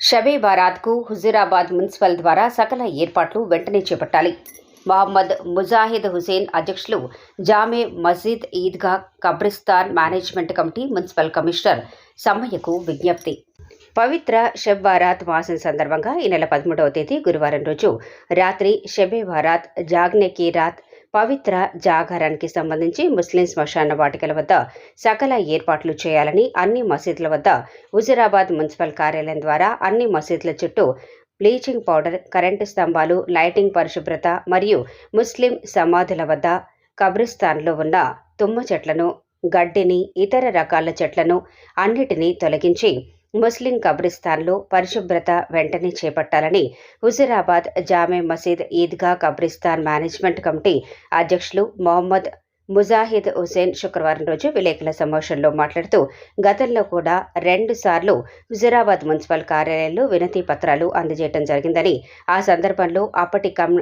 షబే బారాత్కు Huzurabad municipal ద్వారా సకల ఏర్పాట్లు వెంటనే చేపట్టాలి. మహమ్మద్ ముజాహిద్ హుసేన్ అధ్యక్షులు Jama Masjid Eidgah Kabristan management committee municipal commissioner సమ్మయ్యకు విజ్ఞప్తి. పవిత్ర షబ్ బారాత్ మాసం సందర్భంగా ఈ నెల పదమూడవ తేదీ గురువారం రోజు రాత్రి షబే బారాత్ జాగ్నే కీ రాత్ పవిత్ర జాగారానికి సంబంధించి ముస్లిం శ్మశాన వాటికల వద్ద సకల ఏర్పాట్లు చేయాలని అన్ని మసీదుల వద్ద హుజురాబాద్ మున్సిపల్ కార్యాలయం ద్వారా అన్ని మసీదుల చుట్టూ బ్లీచింగ్ పౌడర్ కరెంటు స్తంభాలు లైటింగ్ పరిశుభ్రత మరియు ముస్లిం సమాధుల వద్ద కబ్రిస్తాన్లో ఉన్న తుమ్మ చెట్లను గడ్డిని ఇతర రకాల చెట్లను అన్నిటినీ తొలగించి ముస్లిం కబ్రిస్తాన్లో పరిశుభ్రత వెంటనే చేపట్టాలని హుజురాబాద్ జామే మసీద్ ఈద్గా కబ్రిస్తాన్ మేనేజ్మెంట్ కమిటీ అధ్యక్షులు మొహమ్మద్ ముజాహిద్ హుసేన్ శుక్రవారం రోజు విలేకరుల సమావేశంలో మాట్లాడుతూ గతంలో కూడా రెండు సార్లు హుజురాబాద్ మున్సిపల్ కార్యాలయంలో వినతి పత్రాలు అందజేయడం జరిగిందని ఆ సందర్భంలో అప్పటి కమ్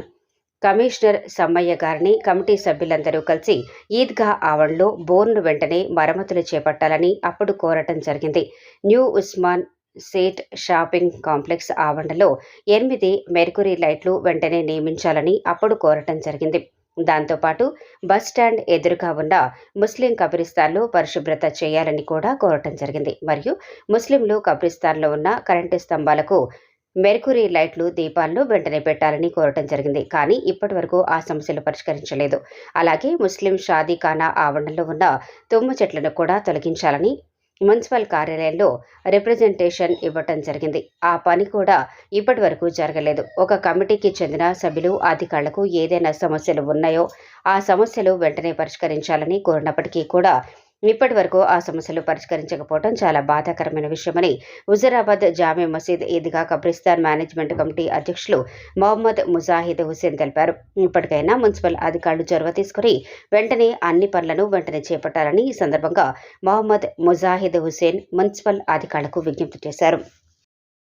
కమిషనర్ సమ్మయ్య గారిని కమిటీ సభ్యులందరూ కలిసి ఈద్గా ఆవరణలో బోర్ను వెంటనే మరమ్మతులు చేపట్టాలని అప్పుడు కోరటం జరిగింది. New Osman Seth shopping complex ఆవరణలో ఎనిమిది మెర్కురీ లైట్లు వెంటనే నియమించాలని అప్పుడు కోరటం జరిగింది. దాంతోపాటు బస్ స్టాండ్ ఎదురుగా ఉన్న ముస్లిం కబ్రిస్తాన్లో పరిశుభ్రత చేయాలని కూడా కోరటం జరిగింది. మరియు ముస్లింలు కబ్రిస్తాన్లో ఉన్న కరెంటు స్తంభాలకు మెర్కురీ లైట్లు దీపాలను వెంటనే పెట్టాలని కోరటం జరిగింది. కానీ ఇప్పటి వరకు ఆ సమస్యలు పరిష్కరించలేదు. అలాగే ముస్లిం షాదీఖానా ఆవరణలో ఉన్న తుమ్మ చెట్లను కూడా తొలగించాలని మున్సిపల్ కార్యాలయంలో రిప్రజెంటేషన్ ఇవ్వటం జరిగింది. ఆ పని కూడా ఇప్పటి వరకు జరగలేదు. ఒక కమిటీకి చెందిన సభ్యులు అధికారులకు ఏదైనా సమస్యలు ఉన్నాయో ఆ సమస్యలు వెంటనే పరిష్కరించాలని కోరినప్పటికీ కూడా ఇప్పటి వరకు ఆ సమస్యలు పరిష్కరించకపోవడం చాలా బాధాకరమైన విషయమని హుజరాబాద్ జామే మసీద్ ఈద్గా కబ్రిస్తాన్ మేనేజ్మెంట్ కమిటీ అధ్యక్షులు మొహమ్మద్ ముజాహిద్ హుసేన్ తెలిపారు. ఇప్పటికైనా మున్సిపల్ అధికారులు చొరవ తీసుకుని వెంటనే అన్ని పనులను వెంటనే చేపట్టాలని ఈ సందర్భంగా మొహమ్మద్ ముజాహిద్ హుసేన్ మున్సిపల్ అధికారులకు విజ్ఞప్తి చేశారు.